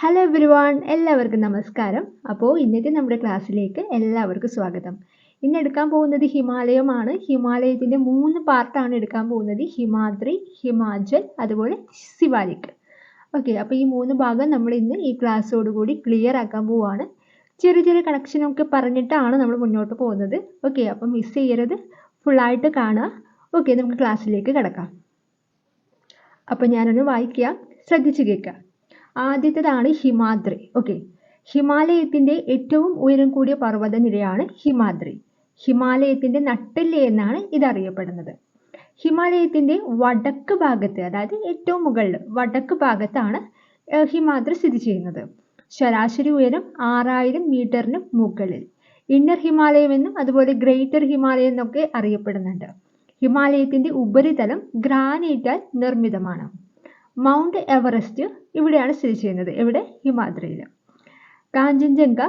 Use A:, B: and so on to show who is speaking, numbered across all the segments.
A: Hello എവരിവാൺ എല്ലാവർക്കും നമസ്കാരം. അപ്പോൾ ഇന്നത്തെ നമ്മുടെ ക്ലാസ്സിലേക്ക് എല്ലാവർക്കും സ്വാഗതം. ഇന്ന് എടുക്കാൻ പോകുന്നത് ഹിമാലയമാണ് ഹിമാലയത്തിന്റെ മൂന്ന് പാർട്ടാണ് എടുക്കാൻ പോകുന്നത്. ഹിമാദ്രി ഹിമാചൽ അതുപോലെ ശിവാലിക് ഓക്കെ അപ്പോൾ ഈ മൂന്ന് ഭാഗം നമ്മൾ ഇന്ന് ഈ ക്ലാസ്സോടുകൂടി ക്ലിയർ ആക്കാൻ പോവുകയാണ് ചെറിയ ചെറിയ കണക്ഷനൊക്കെ പറഞ്ഞിട്ടാണ് നമ്മൾ മുന്നോട്ട് പോകുന്നത്. ഓക്കെ അപ്പം മിസ് ചെയ്യരുത്. ഫുള്ളായിട്ട് കാണുക. ഓക്കെ നമുക്ക് ക്ലാസ്സിലേക്ക് കിടക്കാം. അപ്പോൾ ഞാനൊന്ന് വായിക്കാം. ശ്രദ്ധിച്ച് കേൾക്കുക ആദ്യത്തേതാണ് ഹിമാദ്രി. ഓക്കെ ഹിമാലയത്തിന്റെ ഏറ്റവും ഉയരം കൂടിയ പർവതനിരയാണ് ഹിമാദ്രി. ഹിമാലയത്തിന്റെ നട്ടെല്ല് എന്നാണ് ഇതറിയപ്പെടുന്നത്. ഹിമാലയത്തിന്റെ വടക്ക് ഭാഗത്ത് അതായത് ഏറ്റവും മുകളിൽ വടക്ക് ഭാഗത്താണ് ഹിമാദ്രി സ്ഥിതി ചെയ്യുന്നത്. ശരാശരി ഉയരം ആറായിരം മീറ്ററിന് മുകളിൽ. ഇന്നർ ഹിമാലയം എന്നും അതുപോലെ ഗ്രേറ്റർ ഹിമാലയം എന്നൊക്കെ അറിയപ്പെടുന്നുണ്ട്. ഹിമാലയത്തിന്റെ ഉപരിതലം ഗ്രാനൈറ്റാൽ നിർമ്മിതമാണ്. മൗണ്ട് എവറസ്റ്റ് ഇവിടെയാണ് സ്ഥിതി ചെയ്യുന്നത്. എവിടെ? ഹിമാദ്രിയിൽ കാഞ്ചൻജംഗ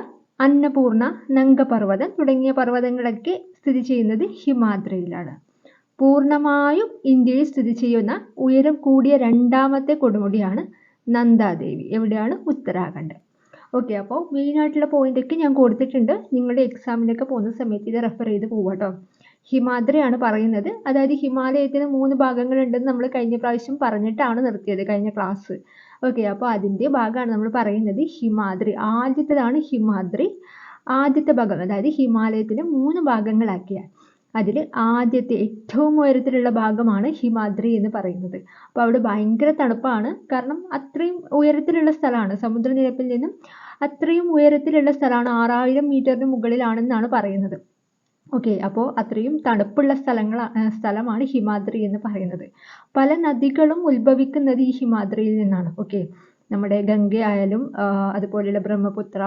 A: അന്നപൂർണ നംഗപർവതം തുടങ്ങിയ പർവതങ്ങളൊക്കെ സ്ഥിതി ചെയ്യുന്നത് ഹിമാദ്രിയിലാണ്. പൂർണമായും ഇന്ത്യയിൽ സ്ഥിതി ചെയ്യുന്ന ഉയരം കൂടിയ രണ്ടാമത്തെ കൊടുമുടിയാണ് നന്ദാദേവി. എവിടെയാണ്? ഉത്തരാഖണ്ഡ്. ഓക്കെ അപ്പോൾ മെയിനായിട്ടുള്ള പോയിന്റൊക്കെ ഞാൻ കൊടുത്തിട്ടുണ്ട്. നിങ്ങളുടെ എക്സാമിനൊക്കെ പോകുന്ന സമയത്ത് ഇത് റെഫർ ചെയ്ത് പോവാട്ടോ ഹിമാദ്രിയാണ് പറയുന്നത്. അതായത് ഹിമാലയത്തിന് മൂന്ന് ഭാഗങ്ങളുണ്ടെന്ന് നമ്മൾ കഴിഞ്ഞ പ്രാവശ്യം പറഞ്ഞിട്ടാണ് നിർത്തിയത് കഴിഞ്ഞ ക്ലാസ് ഓക്കെ അപ്പോൾ അതിന്റെ ഭാഗമാണ് നമ്മൾ പറയുന്നത് ഹിമാദ്രി. ആദ്യത്തേതാണ് ഹിമാദ്രി. ആദ്യത്തെ ഭാഗം അതായത് ഹിമാലയത്തിന് മൂന്ന് ഭാഗങ്ങളാക്കിയ അതിൽ ആദ്യത്തെ ഏറ്റവും ഉയരത്തിലുള്ള ഭാഗമാണ് ഹിമാദ്രി എന്ന് പറയുന്നത്. അപ്പോൾ അവിടെ ഭയങ്കര തണുപ്പാണ്. കാരണം അത്രയും ഉയരത്തിലുള്ള സ്ഥലമാണ്. സമുദ്രനിരപ്പിൽ നിന്നും അത്രയും ഉയരത്തിലുള്ള സ്ഥലമാണ് ആറായിരം മീറ്ററിന് മുകളിലാണെന്നാണ് പറയുന്നത്. ഓക്കെ അപ്പോൾ അത്രയും തണുപ്പുള്ള സ്ഥലങ്ങൾ സ്ഥലമാണ് ഹിമാദ്രി എന്ന് പറയുന്നത്. പല നദികളും ഉത്ഭവിക്കുന്നത് ഈ ഹിമാദ്രിയിൽ നിന്നാണ്. ഓക്കെ നമ്മുടെ ഗംഗ ആയാലും അതുപോലെയുള്ള ബ്രഹ്മപുത്ര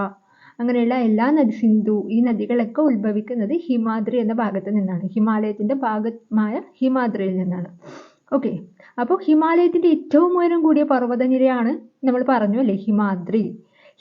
A: അങ്ങനെയുള്ള എല്ലാ നദി സിന്ധു ഈ നദികളൊക്കെ ഉത്ഭവിക്കുന്നത് ഹിമാദ്രി എന്ന ഭാഗത്ത് നിന്നാണ്. ഹിമാലയത്തിന്റെ ഭാഗമായ ഹിമാദ്രിയിൽ നിന്നാണ്. ഓക്കെ അപ്പോൾ ഹിമാലയത്തിന്റെ ഏറ്റവും ഉയരം കൂടിയ പർവതനിരയാണ് നമ്മൾ പറഞ്ഞു അല്ലേ? ഹിമാദ്രി.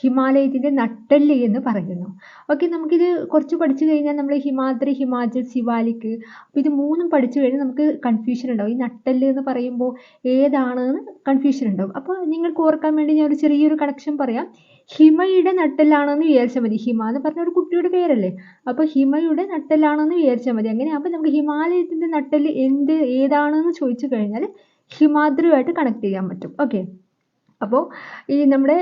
A: ഹിമാലയത്തിന്റെ നട്ടെല്ല് എന്ന് പറയുന്നു. ഓക്കെ നമുക്കിത് കുറച്ച് പഠിച്ചു കഴിഞ്ഞാൽ നമ്മൾ ഹിമാദ്രി ഹിമാചൽ ശിവാലിക്ക് അപ്പോൾ ഇത് മൂന്നും പഠിച്ചു കഴിഞ്ഞാൽ നമുക്ക് കൺഫ്യൂഷൻ ഉണ്ടാവും. ഈ നട്ടെല്ല് എന്ന് പറയുമ്പോൾ ഏതാണെന്ന് കൺഫ്യൂഷൻ ഉണ്ടാവും. അപ്പോൾ നിങ്ങൾക്ക് ഓർക്കാൻ വേണ്ടി ഞാൻ ഒരു ചെറിയൊരു കണക്ഷൻ പറയാം. ഹിമയുടെ നട്ടെല്ലാണെന്ന് വിചാരിച്ചാൽ മതി. ഹിമ എന്ന് പറഞ്ഞ ഒരു കുട്ടിയുടെ പേരല്ലേ? അപ്പോൾ ഹിമയുടെ നട്ടെല്ലാണെന്ന് വിചാരിച്ചാൽ മതി. അങ്ങനെ അപ്പോൾ നമുക്ക് ഹിമാലയത്തിന്റെ നട്ടെല്ല് എന്ത് ഏതാണെന്ന് ചോദിച്ചു കഴിഞ്ഞാൽ ഹിമാദ്രിയുമായിട്ട് കണക്ട് ചെയ്യാൻ പറ്റും. ഓക്കെ അപ്പോൾ ഈ നമ്മുടെ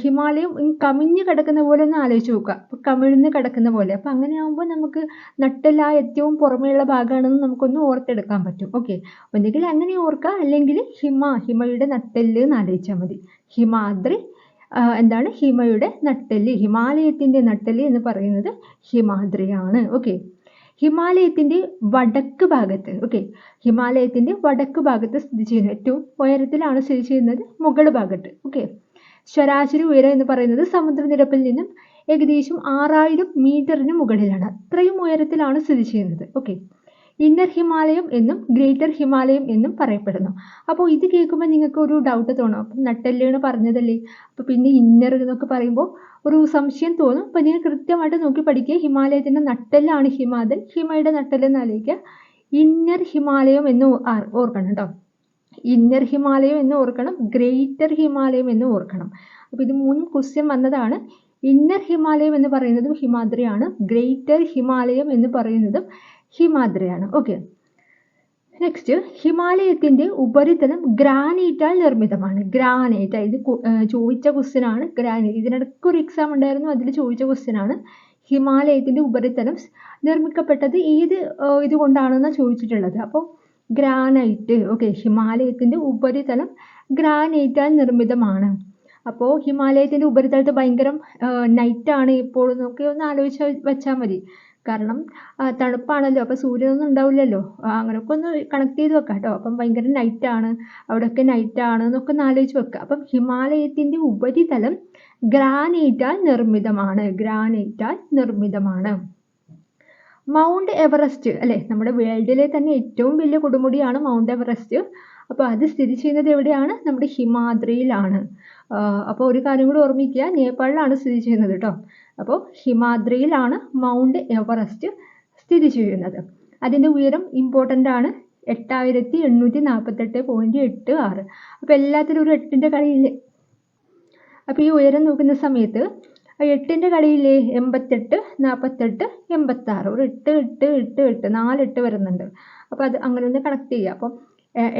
A: ഹിമാലയം കമിഞ്ഞു കിടക്കുന്ന പോലെ ഒന്ന് ആലോചിച്ച് നോക്കുക. അപ്പോൾ കമിഴ്ന്ന് കിടക്കുന്ന പോലെ. അപ്പോൾ അങ്ങനെ ആകുമ്പോൾ നമുക്ക് നട്ടെല്ല ഏറ്റവും പുറമെയുള്ള ഭാഗമാണെന്ന് നമുക്കൊന്ന് ഓർത്തെടുക്കാൻ പറ്റും. ഓക്കെ. ഒന്നുകിൽ അങ്ങനെ ഓർക്കുക അല്ലെങ്കിൽ ഹിമ ഹിമയുടെ നട്ടെല്ല് എന്ന് ആലോചിച്ചാൽ മതി. ഹിമാദ്രി എന്താണ്? ഹിമയുടെ നട്ടെല്ല് ഹിമാലയത്തിന്റെ നട്ടെല്ല് എന്ന് പറയുന്നത് ഹിമാദ്രിയാണ്. ഓക്കെ. ഹിമാലയത്തിന്റെ വടക്ക് ഭാഗത്ത് ഓക്കെ ഹിമാലയത്തിന്റെ വടക്ക് ഭാഗത്ത് സ്ഥിതി ചെയ്യുന്നത് ഏറ്റവും ഉയരത്തിലാണ് സ്ഥിതി ചെയ്യുന്നത് മുകൾ ഭാഗത്ത് ഓക്കെ ശരാശരി ഉയരം എന്ന് പറയുന്നത് സമുദ്രനിരപ്പിൽ നിന്നും ഏകദേശം ആറായിരം മീറ്ററിന് മുകളിലാണ്. അത്രയും ഉയരത്തിലാണ് സ്ഥിതി ചെയ്യുന്നത് ഓക്കെ ഇന്നർ ഹിമാലയം എന്നും ഗ്രേറ്റർ ഹിമാലയം എന്നും പറയപ്പെടുന്നു. അപ്പോൾ ഇത് കേൾക്കുമ്പോൾ നിങ്ങൾക്ക് ഒരു ഡൗട്ട് തോന്നും. അപ്പം നട്ടെല്ലാണ് പറഞ്ഞതല്ലേ? അപ്പോൾ പിന്നെ ഇന്നർ എന്നൊക്കെ പറയുമ്പോൾ ഒരു സംശയം തോന്നും. അപ്പം ഇതിന് കൃത്യമായിട്ട് നോക്കി പഠിക്കുക. ഹിമാലയത്തിന്റെ നട്ടെല്ലാണ് ഹിമാദൽ ഹിമയുടെ നട്ടെല്ലെന്ന് ആലോചിക്കുക. ഇന്നർ ഹിമാലയം എന്ന് ഓർക്കണം കേട്ടോ. ഇന്നർ ഹിമാലയം എന്ന് ഓർക്കണം. ഗ്രേറ്റർ ഹിമാലയം എന്ന് ഓർക്കണം. അപ്പോൾ ഇത് മൂന്നും ക്വസ്റ്റ്യൻ വന്നതാണ്. ഇന്നർ ഹിമാലയം എന്ന് പറയുന്നതും ഹിമാദ്രിയാണ്. ഗ്രേറ്റർ ഹിമാലയം എന്ന് പറയുന്നതും ഹിമാദ്രിയാണ്. ഓക്കെ. നെക്സ്റ്റ് ഹിമാലയത്തിന്റെ ഉപരിതലം ഗ്രാനൈറ്റാൽ നിർമ്മിതമാണ്. ഗ്രാനൈറ്റ് ഇത് ചോദിച്ച ക്വസ്റ്റ്യൻ ആണ്. ഗ്രാനൈറ്റ് ഇതിനിടയ്ക്ക് ഒരു എക്സാം ഉണ്ടായിരുന്നു. അതിൽ ചോദിച്ച ക്വസ്റ്റ്യൻ ആണ്. ഹിമാലയത്തിന്റെ ഉപരിതലം നിർമ്മിക്കപ്പെട്ടത് ഏത് ഇതുകൊണ്ടാണെന്നാണ് ചോദിച്ചിട്ടുള്ളത്. അപ്പോൾ ഗ്രാനൈറ്റ് ഓക്കെ ഹിമാലയത്തിന്റെ ഉപരിതലം ഗ്രാനൈറ്റാൽ നിർമ്മിതമാണ്. അപ്പോൾ ഹിമാലയത്തിന്റെ ഉപരിതലത്ത് ഭയങ്കരം ആണ്. ഇപ്പോൾ എന്നൊക്കെ ഒന്ന് ആലോചിച്ച് വെച്ചാൽ മതി. കാരണം തണുപ്പാണല്ലോ അപ്പോൾ സൂര്യനൊന്നും ഉണ്ടാവില്ലല്ലോ. അങ്ങനെയൊക്കെ ഒന്ന് കണക്ട് ചെയ്ത് വെക്കാം കേട്ടോ അപ്പം ഭയങ്കര നൈറ്റാണ് അവിടെയൊക്കെ നൈറ്റാണ് എന്നൊക്കെ ഒന്ന് ആലോചിച്ച് വെക്കുക അപ്പം ഹിമാലയത്തിന്റെ ഉപരിതലം ഗ്രാനൈറ്റാൽ നിർമ്മിതമാണ് ഗ്രാനൈറ്റാൽ നിർമ്മിതമാണ്. മൗണ്ട് എവറസ്റ്റ് അല്ലേ? നമ്മുടെ വേൾഡിലെ തന്നെ ഏറ്റവും വലിയ കൊടുമുടിയാണ് മൗണ്ട് എവറസ്റ്റ്. അപ്പോൾ അത് സ്ഥിതി ചെയ്യുന്നത് എവിടെയാണ്? നമ്മുടെ ഹിമാദ്രിയിലാണ്. അപ്പോൾ ഒരു കാര്യം കൂടി ഓർമ്മിക്കുക നേപ്പാളിലാണ് സ്ഥിതി ചെയ്യുന്നത് കേട്ടോ അപ്പോൾ ഹിമാദ്രിയിലാണ് മൗണ്ട് എവറസ്റ്റ് സ്ഥിതി ചെയ്യുന്നത്. അതിന്റെ ഉയരം ഇമ്പോർട്ടന്റ് ആണ്. എട്ടായിരത്തി എണ്ണൂറ്റി നാൽപ്പത്തെട്ട് പോയിന്റ് എട്ട് ആറ്. അപ്പോൾ എല്ലാത്തിലും ഒരു എട്ടിന്റെ കളിയിൽ അപ്പോൾ ഈ ഉയരം നോക്കുന്ന സമയത്ത് എട്ടിന്റെ കളിയില്ലേ? എൺപത്തെട്ട് നാൽപ്പത്തെട്ട് എൺപത്താറ്. ഒരു എട്ട് എട്ട് എട്ട് എട്ട് നാല് എട്ട് വരുന്നുണ്ട്. അപ്പോൾ അത് അങ്ങനെ ഒന്ന് കണക്ട് ചെയ്യുക. അപ്പം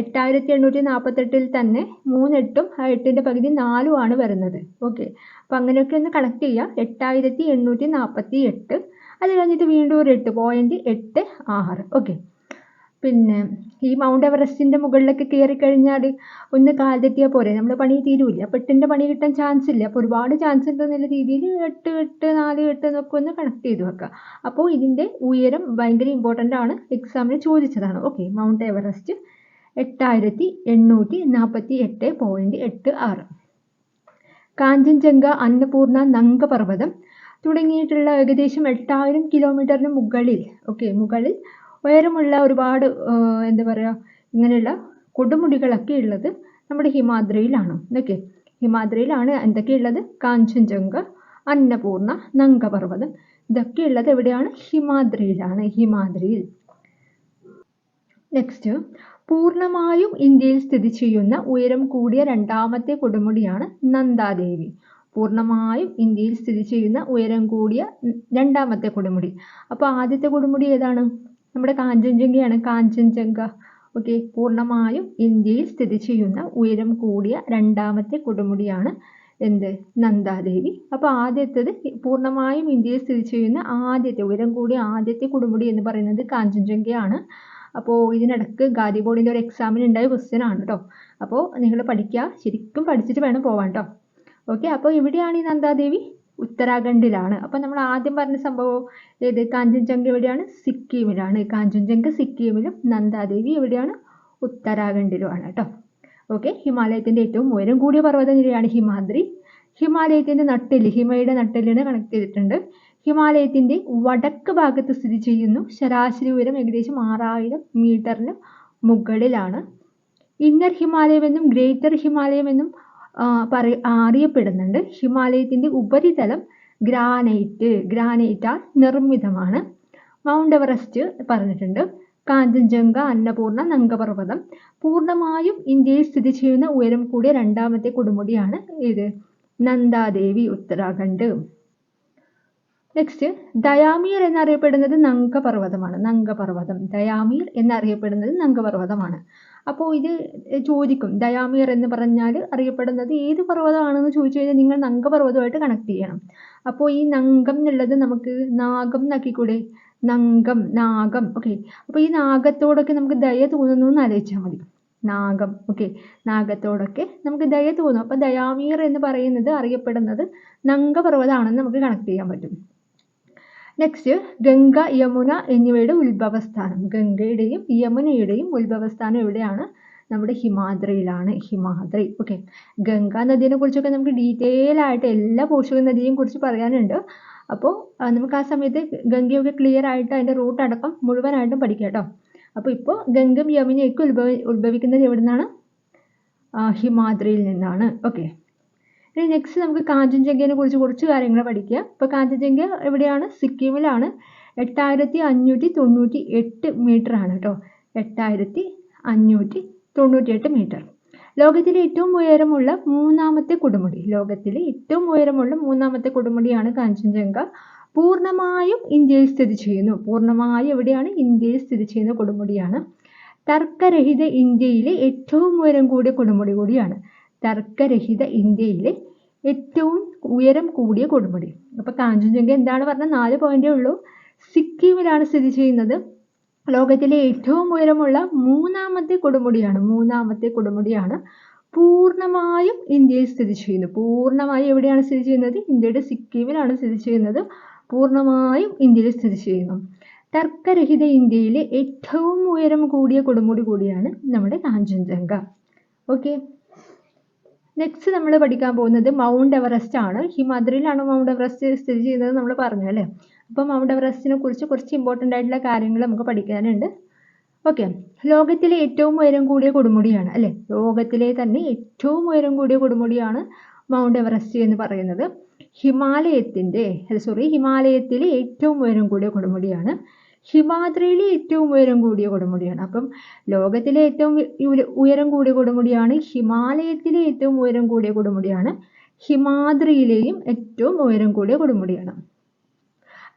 A: എട്ടായിരത്തി എണ്ണൂറ്റി നാൽപ്പത്തെട്ടിൽ തന്നെ മൂന്നെട്ടും ആ എട്ടിന്റെ പകുതി നാലുമാണ് വരുന്നത്. ഓക്കെ അപ്പോൾ അങ്ങനെയൊക്കെ ഒന്ന് കണക്ട് ചെയ്യുക എട്ടായിരത്തി എണ്ണൂറ്റി നാൽപ്പത്തി എട്ട് അത് കഴിഞ്ഞിട്ട് വീണ്ടും ഒരു എട്ട് പോയിന്റ് എട്ട് ആറ്. ഓക്കെ പിന്നെ ഈ മൗണ്ട് എവറസ്റ്റിന്റെ മുകളിലൊക്കെ കയറി കഴിഞ്ഞാൽ ഒന്ന് കാൽ തെറ്റിയാൽ പോരെ. നമ്മൾ പണി തീരൂല അപ്പോൾ പണി കിട്ടാൻ ചാൻസ് ഇല്ല. അപ്പോൾ ഒരുപാട് ചാൻസ് ഉണ്ടെന്നുള്ള രീതിയിൽ എട്ട് എട്ട് നാല് എട്ട് എന്നൊക്കെ ഒന്ന് കണക്ട് ചെയ്ത് വെക്കുക അപ്പോൾ ഇതിന്റെ ഉയരം ഭയങ്കര ഇമ്പോർട്ടന്റ് ആണ്. എക്സാമിന് ചോദിച്ചതാണ്. ഓക്കെ മൗണ്ട് എവറസ്റ്റ് എട്ടായിരത്തി എണ്ണൂറ്റി നാൽപ്പത്തി എട്ട് പോയിന്റ് എട്ട് ആറ്. കാഞ്ചൻജംഗ അന്നപൂർണ നംഗപർവതം തുടങ്ങിയിട്ടുള്ള ഏകദേശം എട്ടായിരം കിലോമീറ്ററിന് മുകളിൽ ഓക്കെ മുകളിൽ ഉയരമുള്ള ഒരുപാട് എന്താ പറയുക ഇങ്ങനെയുള്ള കൊടുമുടികളൊക്കെ ഉള്ളത് നമ്മുടെ ഹിമാദ്രിയിലാണ് ഓക്കെ ഹിമാദ്രിയിലാണ് എന്തൊക്കെയുള്ളത്? കാഞ്ചൻജംഗ അന്നപൂർണ നംഗപർവതം. ഇതൊക്കെ ഉള്ളത് എവിടെയാണ്? ഹിമാദ്രിയിലാണ് ഹിമാദ്രിയിൽ. നെക്സ്റ്റ് പൂർണമായും ഇന്ത്യയിൽ സ്ഥിതി ചെയ്യുന്ന ഉയരം കൂടിയ രണ്ടാമത്തെ കൊടുമുടിയാണ് നന്ദാദേവി. പൂർണമായും ഇന്ത്യയിൽ സ്ഥിതി ചെയ്യുന്ന ഉയരം കൂടിയ രണ്ടാമത്തെ കൊടുമുടി. അപ്പോൾ ആദ്യത്തെ കൊടുമുടി ഏതാണ്? നമ്മുടെ കാഞ്ചൻജംഗയാണ്. കാഞ്ചൻജംഗ. ഓക്കെ. പൂർണമായും ഇന്ത്യയിൽ സ്ഥിതി ചെയ്യുന്ന ഉയരം കൂടിയ രണ്ടാമത്തെ കൊടുമുടിയാണ് എന്ത്? നന്ദാദേവി. അപ്പോൾ ആദ്യത്തേത് പൂർണമായും ഇന്ത്യയിൽ സ്ഥിതി ചെയ്യുന്ന ആദ്യത്തെ ഉയരം കൂടിയ ആദ്യത്തെ കൊടുമുടി എന്ന് പറയുന്നത് കാഞ്ചൻജംഗയാണ്. അപ്പോൾ ഇതിനിടക്ക് ഗാദി ബോർഡിന്റെ ഒരു എക്സാമിന് ഉണ്ടായ ക്വസ്റ്റ്യൻ ആണ് കേട്ടോ അപ്പോൾ നിങ്ങൾ പഠിക്കുക ശരിക്കും പഠിച്ചിട്ട് വേണം പോവാൻ കേട്ടോ ഓക്കെ അപ്പോൾ എവിടെയാണ് ഈ നന്ദാദേവി ഉത്തരാഖണ്ഡിലാണ്. അപ്പോൾ നമ്മൾ ആദ്യം പറഞ്ഞ സംഭവം ഏത്? കാഞ്ചൻജംഗ എവിടെയാണ്? സിക്കിമിലാണ്. കാഞ്ചൻജംഗ സിക്കിമിലും നന്ദാദേവി എവിടെയാണ്? ഉത്തരാഖണ്ഡിലുമാണ് കേട്ടോ ഓക്കെ ഹിമാലയത്തിന്റെ ഏറ്റവും ഉയരം കൂടിയ പർവതനിരയാണ് ഹിമാദ്രി. ഹിമാലയത്തിന്റെ നട്ടെല്ല് ഹിമയുടെ നട്ടെല്ലിനെ കണക്ട് ചെയ്തിട്ടുണ്ട്. ഹിമാലയത്തിന്റെ വടക്ക് ഭാഗത്ത് സ്ഥിതി ചെയ്യുന്നു. ശരാശരി ഉയരം ഏകദേശം ആറായിരം മീറ്ററിന് മുകളിലാണ്. ഇന്നർ ഹിമാലയം എന്നും ഗ്രേറ്റർ ഹിമാലയം എന്നും പറയ അറിയപ്പെടുന്നുണ്ട്. ഹിമാലയത്തിന്റെ ഉപരിതലം ഗ്രാനൈറ്റ് ഗ്രാനൈറ്റാൽ നിർമ്മിതമാണ്. മൗണ്ട് എവറസ്റ്റ് പറഞ്ഞിട്ടുണ്ട്. കാഞ്ചൻജംഗ അന്നപൂർണ നങ്കപർവതം പൂർണമായും ഇന്ത്യയിൽ സ്ഥിതി ചെയ്യുന്ന ഉയരം കൂടിയ രണ്ടാമത്തെ കൊടുമുടിയാണ് ഇത്. നന്ദാദേവി ഉത്തരാഖണ്ഡ്. നെക്സ്റ്റ് ദയാമീർ എന്നറിയപ്പെടുന്നത് നങ്കപർവതമാണ് നങ്കപർവതം ദയാമീർ എന്നറിയപ്പെടുന്നത് നങ്കപർവതമാണ് അപ്പോൾ ഇത് ചോദിക്കും. ദയാമീർ എന്ന് പറഞ്ഞാൽ അറിയപ്പെടുന്നത് ഏത് പർവതമാണെന്ന് ചോദിച്ചു കഴിഞ്ഞാൽ നിങ്ങൾ നങ്കപർവതമായിട്ട് കണക്ട് ചെയ്യണം. അപ്പോൾ ഈ നംഗം എന്നുള്ളത് നമുക്ക് നാഗം എന്നാക്കിക്കൂടെ? നംഗം നാഗം. ഓക്കെ അപ്പോൾ ഈ നാഗത്തോടൊക്കെ നമുക്ക് ദയ തോന്നുന്നു എന്ന് ആലോചിച്ചാൽ മതി. നാഗം. ഓക്കെ നാഗത്തോടൊക്കെ നമുക്ക് ദയ തോന്നും. അപ്പോൾ ദയാമീർ എന്ന് പറയുന്നത് അറിയപ്പെടുന്നത് നങ്കപർവതമാണെന്ന് നമുക്ക് കണക്ട് ചെയ്യാൻ പറ്റും. നെക്സ്റ്റ് ഗംഗ യമുന എന്നിവയുടെ ഉത്ഭവസ്ഥാനം. ഗംഗയുടെയും യമുനയുടെയും ഉത്ഭവസ്ഥാനം എവിടെയാണ്? നമ്മുടെ ഹിമാദ്രിയിലാണ്. ഹിമാദ്രി. ഓക്കെ ഗംഗാ നദിയെ കുറിച്ചൊക്കെ നമുക്ക് ഡീറ്റെയിൽ ആയിട്ട് എല്ലാ പോഷക നദിയെയും കുറിച്ച് പറയാനുണ്ട്. അപ്പോൾ നമുക്ക് ആ സമയത്ത് ഗംഗയൊക്കെ ക്ലിയർ ആയിട്ട് അതിന്റെ റൂട്ട് അടക്കം മുഴുവനായിട്ടും പഠിക്കാം കേട്ടോ. അപ്പോൾ ഇപ്പോൾ ഗംഗയും യമുനയൊക്കെ ഉത്ഭവ ഉത്ഭവിക്കുന്നത് എവിടെ നിന്നാണ് ഹിമാദ്രിയിൽ നിന്നാണ്. ഓക്കെ ഇനി നെക്സ്റ്റ് നമുക്ക് കാഞ്ചൻജംഗയെ കുറിച്ച് കുറച്ച് കാര്യങ്ങൾ പഠിക്കാം. ഇപ്പോൾ കാഞ്ചൻജംഗ എവിടെയാണ്? സിക്കിമിലാണ്. എട്ടായിരത്തി അഞ്ഞൂറ്റി തൊണ്ണൂറ്റി എട്ട് മീറ്റർ ആണ് കേട്ടോ. എട്ടായിരത്തി അഞ്ഞൂറ്റി തൊണ്ണൂറ്റി എട്ട് മീറ്റർ ലോകത്തിലെ ഏറ്റവും ഉയരമുള്ള മൂന്നാമത്തെ കൊടുമുടി. ലോകത്തിലെ ഏറ്റവും ഉയരമുള്ള മൂന്നാമത്തെ കൊടുമുടിയാണ് കാഞ്ചൻജംഗ. പൂർണമായും ഇന്ത്യയിൽ സ്ഥിതി ചെയ്യുന്നു. പൂർണമായും എവിടെയാണ്? ഇന്ത്യയിൽ സ്ഥിതി ചെയ്യുന്ന കൊടുമുടിയാണ്. തർക്കരഹിത ഇന്ത്യയിലെ ഏറ്റവും ഉയരം കൂടിയ കൊടുമുടി കൂടിയാണ്. തർക്കരഹിത ഇന്ത്യയിലെ ഏറ്റവും ഉയരം കൂടിയ കൊടുമുടി. അപ്പോൾ കാഞ്ചൻജംഗ എന്താണ് പറഞ്ഞ നാല് പോയിന്റേ ഉള്ളൂ. സിക്കിമിലാണ് സ്ഥിതി ചെയ്യുന്നത്. ലോകത്തിലെ ഏറ്റവും ഉയരമുള്ള മൂന്നാമത്തെ കൊടുമുടിയാണ്. മൂന്നാമത്തെ കൊടുമുടിയാണ് പൂർണമായും ഇന്ത്യയിൽ സ്ഥിതി ചെയ്യുന്നു പൂർണമായും എവിടെയാണ് സ്ഥിതി ചെയ്യുന്നത്? ഇന്ത്യയുടെ സിക്കിമിലാണ് സ്ഥിതി ചെയ്യുന്നത്. പൂർണമായും ഇന്ത്യയിൽ സ്ഥിതി ചെയ്യുന്നു. തർക്കരഹിത ഇന്ത്യയിലെ ഏറ്റവും ഉയരം കൂടിയ കൊടുമുടി കൂടിയാണ് നമ്മുടെ കാഞ്ചൻജംഗ. ഓക്കെ നെക്സ്റ്റ് നമ്മൾ പഠിക്കാൻ പോകുന്നത് മൗണ്ട് എവറസ്റ്റ് ആണ്. ഹിമാദ്രിയിലാണ് മൗണ്ട് എവറസ്റ്റ് സ്ഥിതി ചെയ്യുന്നത് നമ്മൾ പറഞ്ഞു അല്ലേ? അപ്പോൾ മൗണ്ട് എവറസ്റ്റിനെ കുറിച്ച് കുറച്ച് ഇമ്പോർട്ടന്റ് ആയിട്ടുള്ള കാര്യങ്ങൾ നമുക്ക് പഠിക്കാനുണ്ട്. ഓക്കെ ലോകത്തിലെ ഏറ്റവും ഉയരം കൂടിയ കൊടുമുടിയാണ് അല്ലേ? ലോകത്തിലെ തന്നെ ഏറ്റവും ഉയരം കൂടിയ കൊടുമുടിയാണ് മൗണ്ട് എവറസ്റ്റ് എന്ന് പറയുന്നത്. ഹിമാലയത്തിന്റെ സോറി ഹിമാലയത്തിലെ ഏറ്റവും ഉയരം കൂടിയ കൊടുമുടിയാണ്. ഹിമാദ്രിയിലെ ഏറ്റവും ഉയരം കൂടിയ കൊടുമുടിയാണ്. അപ്പം ലോകത്തിലെ ഏറ്റവും ഉയരം കൂടിയ കൊടുമുടിയാണ് ഹിമാലയത്തിലെ ഏറ്റവും ഉയരം കൂടിയ കൊടുമുടിയാണ് ഹിമാദ്രിയിലെയും ഏറ്റവും ഉയരം കൂടിയ കൊടുമുടിയാണ്.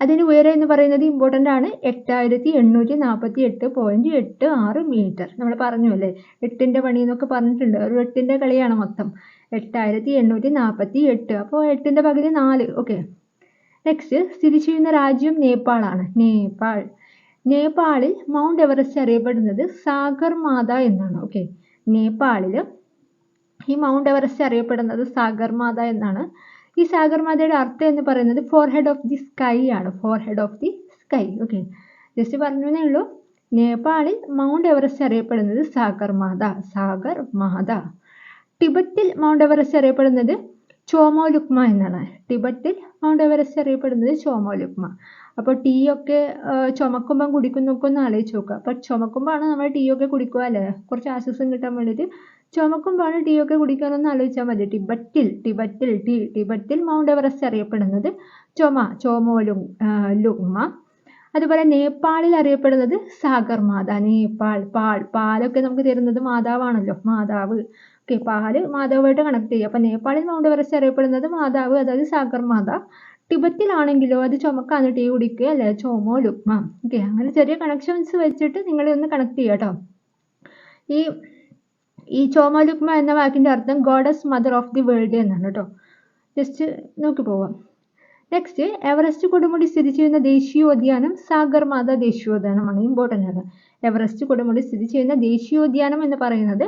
A: അതിന് ഉയരം എന്ന് പറയുന്നത് ഇമ്പോർട്ടന്റ് ആണ്. എട്ടായിരത്തി എണ്ണൂറ്റി നാൽപ്പത്തി എട്ട് പോയിന്റ് എട്ട് ആറ് മീറ്റർ നമ്മൾ പറഞ്ഞു അല്ലേ? എട്ടിന്റെ പണി എന്നൊക്കെ പറഞ്ഞിട്ടുണ്ട്. ഒരു എട്ടിന്റെ കളിയാണ് മൊത്തം. എട്ടായിരത്തി എണ്ണൂറ്റി നാൽപ്പത്തി എട്ട് അപ്പോൾ എട്ടിന്റെ പകുതി നാല്. ഓക്കെ നെക്സ്റ്റ് സ്ഥിതി ചെയ്യുന്ന രാജ്യം നേപ്പാളാണ്. നേപ്പാൾ. നേപ്പാളിൽ മൗണ്ട് എവറസ്റ്റ് അറിയപ്പെടുന്നത് സാഗർ മാത എന്നാണ് ഓക്കെ നേപ്പാളിൽ ഈ മൗണ്ട് എവറസ്റ്റ് അറിയപ്പെടുന്നത് സാഗർ മാത എന്നാണ്. ഈ സാഗർ മാതയുടെ അർത്ഥം എന്ന് പറയുന്നത് forehead of the sky ആണ് forehead of the sky okay just പറഞ്ഞേ ഉള്ളൂ. നേപ്പാളിൽ മൗണ്ട് എവറസ്റ്റ് അറിയപ്പെടുന്നത് സാഗർ മാത സാഗർ മാത. ടിബറ്റിൽ മൗണ്ട് എവറസ്റ്റ് അറിയപ്പെടുന്നത് ചോമോലുക്മ എന്നാണ്. ടിബറ്റിൽ മൗണ്ട് എവറസ്റ്റ് അറിയപ്പെടുന്നത് ചോമോലുക്മ അപ്പോൾ ടീ ഒക്കെ ചുമക്കുമ്പം കുടിക്കുന്നൊക്കെ ഒന്ന് ആലോചിച്ച് നോക്കുക അപ്പോൾ ചുമക്കുമ്പോഴാണ് നമ്മൾ ടീ ഒക്കെ കുടിക്കുക അല്ലേ? കുറച്ച് ആശ്വാസം കിട്ടാൻ വേണ്ടിയിട്ട്. ചുമക്കുമ്പോഴാണ് ടീ ഒക്കെ കുടിക്കാനൊന്ന് ആലോചിച്ചാൽ മതി. ടിബറ്റിൽ ടിബറ്റിൽ ടീ ടിബറ്റിൽ മൗണ്ട് എവറസ്റ്റ് അറിയപ്പെടുന്നത് ചുമ ചോമോലു ലുഗ്മ. അതുപോലെ നേപ്പാളിൽ അറിയപ്പെടുന്നത് സാഗർ മാത നേപ്പാൾ പാൽ പാലൊക്കെ നമുക്ക് തരുന്നത് മാതാവാണല്ലോ മാതാവ്. ഓക്കെ പാൽ മാതാവുമായിട്ട് കണക്ട് ചെയ്യുക. അപ്പം നേപ്പാളിൽ മൗണ്ട് എവറസ്റ്റ് അറിയപ്പെടുന്നത് മാതാവ് അതായത് സാഗർ മാത ടിബറ്റിലാണെങ്കിലോ അത് ചുമക്കാന്ന് ടീ കുടിക്കുക അല്ലെ? ചുമോ ലുക്മ ഓക്കെ അങ്ങനെ ചെറിയ കണക്ഷൻസ് വെച്ചിട്ട് നിങ്ങൾ ഒന്ന് കണക്ട് ചെയ്യുക കേട്ടോ ഈ ഈ ചോമോ എന്ന വാക്കിന്റെ അർത്ഥം goddess mother of the world എന്നാണ് കേട്ടോ ജസ്റ്റ് നോക്കി പോവാം. നെക്സ്റ്റ് എവറസ്റ്റ് കൊടുമുടി സ്ഥിതി ചെയ്യുന്ന ദേശീയോദ്യാനം സാഗർ മാത ദേശീയോദ്യാനമാണ്. ഇമ്പോർട്ടന്റ് ആണ്. എവറസ്റ്റ് കൊടുമുടി സ്ഥിതി ചെയ്യുന്ന ദേശീയോദ്യാനം എന്ന് പറയുന്നത്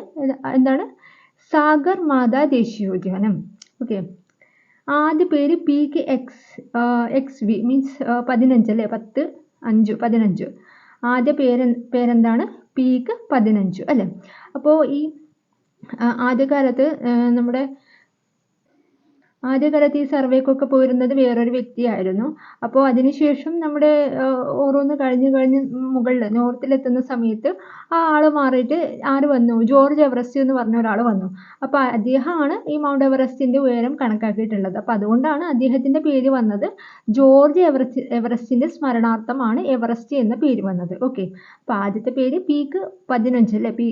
A: എന്താണ്? സാഗർ മാത ദേശീയോദ്യാനം. ഓക്കെ ആദ്യ പേര് P K X X V means പതിനഞ്ച് അല്ലേ? പത്ത് അഞ്ച് പതിനഞ്ച്. ആദ്യ പേര് പേരെന്താണ്? പീക്ക് പതിനഞ്ച് അല്ലേ? അപ്പോൾ ഈ ആദ്യകാലത്ത് നമ്മുടെ ആദ്യകാലത്ത് ഈ സർവേക്കൊക്കെ പോയിരുന്നത് വേറൊരു വ്യക്തിയായിരുന്നു. അപ്പോൾ അതിനുശേഷം നമ്മുടെ ഓരോന്ന് കഴിഞ്ഞ് കഴിഞ്ഞ് മുകളിൽ നോർത്തിലെത്തുന്ന സമയത്ത് ആ ആൾ മാറിയിട്ട് ആര് വന്നു? ജോർജ് എവറസ്റ്റ് എന്ന് പറഞ്ഞ ഒരാൾ വന്നു. അപ്പോൾ അദ്ദേഹമാണ് ഈ മൗണ്ട് എവറസ്റ്റിന്റെ ഉയരം കണക്കാക്കിയിട്ടുള്ളത്. അപ്പോൾ അതുകൊണ്ടാണ് അദ്ദേഹത്തിന്റെ പേര് വന്നത് ജോർജ് എവറസ്റ്റ് എവറസ്റ്റിന്റെ സ്മരണാർത്ഥമാണ് എവറസ്റ്റ് എന്ന പേര് വന്നത്. ഓക്കെ. അപ്പോൾ ആദ്യത്തെ പേര് പീക്ക് പതിനഞ്ച് അല്ലേ? പീ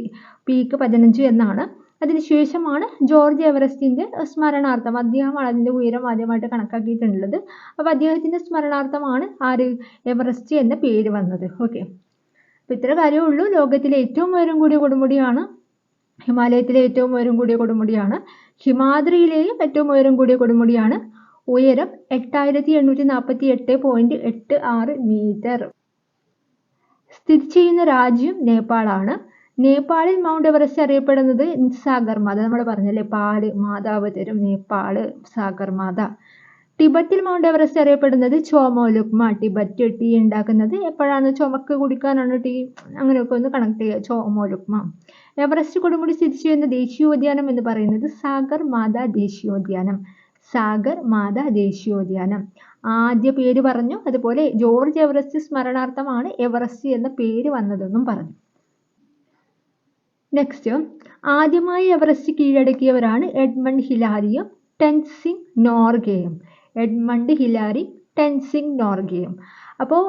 A: പീക്ക് പതിനഞ്ച് എന്നാണ്. അതിനുശേഷമാണ് ജോർജ് എവറസ്റ്റിന്റെ സ്മരണാർത്ഥം അദ്ദേഹമാണ് അതിന്റെ ഉയരം ആദ്യമായിട്ട് കണക്കാക്കിയിട്ടുള്ളത്. അപ്പോൾ അദ്ദേഹത്തിന്റെ സ്മരണാർത്ഥമാണ് ആര് എവറസ്റ്റ് എന്ന പേര് വന്നത്. ഓക്കെ അപ്പോൾ ഇത്ര കാര്യമേ ഉള്ളൂ ലോകത്തിലെ ഏറ്റവും ഉയരം കൂടിയ കൊടുമുടിയാണ് ഹിമാലയത്തിലെ ഏറ്റവും ഉയരം കൂടിയ കൊടുമുടിയാണ്. ഹിമാദ്രിയിലെയും ഏറ്റവും ഉയരം കൂടിയ കൊടുമുടിയാണ് ഉയരം എട്ടായിരത്തി എണ്ണൂറ്റി നാൽപ്പത്തി എട്ട് പോയിന്റ് എട്ട് ആറ് മീറ്റർ. സ്ഥിതി ചെയ്യുന്ന രാജ്യം നേപ്പാളാണ്. നേപ്പാളിൽ മൗണ്ട് എവറസ്റ്റ് അറിയപ്പെടുന്നത് സാഗർ മാത. നമ്മൾ പറഞ്ഞല്ലേ പാൽ മാതാവ് തരും നേപ്പാൾ സാഗർ മാത. ടിബറ്റിൽ മൗണ്ട് എവറസ്റ്റ് അറിയപ്പെടുന്നത് ചോമോലുക്മ ടിബറ്റ് ടീ ഉണ്ടാക്കുന്നത് എപ്പോഴാണ്? ചുമക്ക് കുടിക്കാനാണ് ടീ? അങ്ങനെയൊക്കെ ഒന്ന് കണക്ട് ചെയ്യുക. ചോമോലുക്മ എവറസ്റ്റ് കൊടുമുടി സ്ഥിതി ചെയ്യുന്ന ദേശീയോദ്യാനം എന്ന് പറയുന്നത് സാഗർ മാത ദേശീയോദ്യാനം. സാഗർ മാത ദേശീയോദ്യാനം. ആദ്യ പേര് പറഞ്ഞു. അതുപോലെ ജോർജ് എവറസ്റ്റ് സ്മരണാർത്ഥമാണ് എവറസ്റ്റ് എന്ന പേര് വന്നതെന്നും പറഞ്ഞു. നെക്സ്റ്റ് ആദ്യമായി എവറസ്റ്റ് കീഴടക്കിയവരാണ് എഡ്മണ്ട് ഹിലാരിയും ടെൻസിങ് നോർഗയും. എഡ്മണ്ട് ഹിലാരി ടെൻസിങ് നോർഗയും. അപ്പോൾ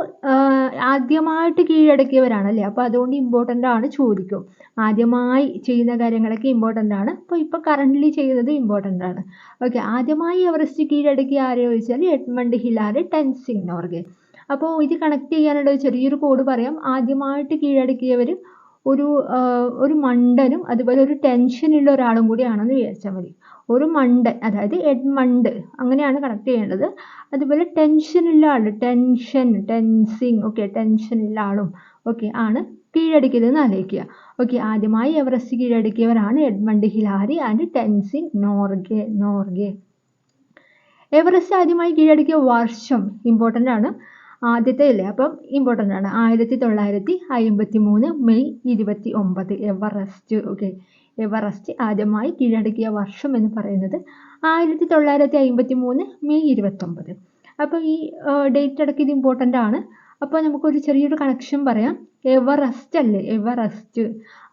A: ആദ്യമായിട്ട് കീഴടക്കിയവരാണ് അല്ലേ അപ്പോൾ അതുകൊണ്ട് ഇമ്പോർട്ടന്റ് ആണ് ചോദിക്കും. ആദ്യമായി ചെയ്യുന്ന കാര്യങ്ങളൊക്കെ ഇമ്പോർട്ടന്റ് ആണ്. അപ്പോൾ ഇപ്പോൾ കറന്റ്ലി ചെയ്യുന്നത് ഇമ്പോർട്ടന്റ് ആണ്. ഓക്കെ ആദ്യമായി എവറസ്റ്റ് കീഴടക്കിയ ആരെ ചോദിച്ചാൽ എഡ്മണ്ട് ഹിലാരി ടെൻസിങ് നോർഗെ അപ്പോൾ ഇത് കണക്ട് ചെയ്യാനുള്ള ചെറിയൊരു കോഡ് പറയാം. ആദ്യമായിട്ട് കീഴടക്കിയവർ ഒരു ഒരു മണ്ടനും അതുപോലെ ഒരു ടെൻഷനുള്ള ഒരാളും കൂടിയാണെന്ന് വിചാരിച്ചാൽ മതി. ഒരു മണ്ടൻ അതായത് എഡ്മണ്ട് അങ്ങനെയാണ് കണക്ട് ചെയ്യേണ്ടത്. അതുപോലെ ടെൻഷനുള്ള ആൾ ടെൻഷൻ ടെൻസിങ് ഓക്കെ ടെൻഷനുള്ള ആളും ഓക്കെ ആണ് കീഴടക്കിയതെന്ന് ആലോചിക്കുക. ഓക്കെ ആദ്യമായി Everest കീഴടക്കിയവരാണ് Edmund Hillary and Tenzing Norgay Norgay. Everest ആദ്യമായി കീഴടക്കിയ വർഷം ഇമ്പോർട്ടന്റ് ആണ്. ആദ്യത്തെ അല്ലേ അപ്പം ഇമ്പോർട്ടന്റ് ആണ്. ആയിരത്തി തൊള്ളായിരത്തി അമ്പത്തി മൂന്ന് മെയ് ഇരുപത്തി ഒമ്പത് എവറസ്റ്റ് ഓക്കെ എവറസ്റ്റ് ആദ്യമായി കീഴടക്കിയ വർഷം എന്ന് പറയുന്നത് ആയിരത്തി തൊള്ളായിരത്തി അമ്പത്തി മൂന്ന് മെയ് ഇരുപത്തൊമ്പത്. അപ്പോൾ ഈ ഡേറ്റ് അടക്കം ഇത് ഇമ്പോർട്ടന്റ് ആണ്. അപ്പോൾ നമുക്കൊരു ചെറിയൊരു കണക്ഷൻ പറയാം. എവറസ്റ്റ് അല്ലേ? എവറസ്റ്റ്.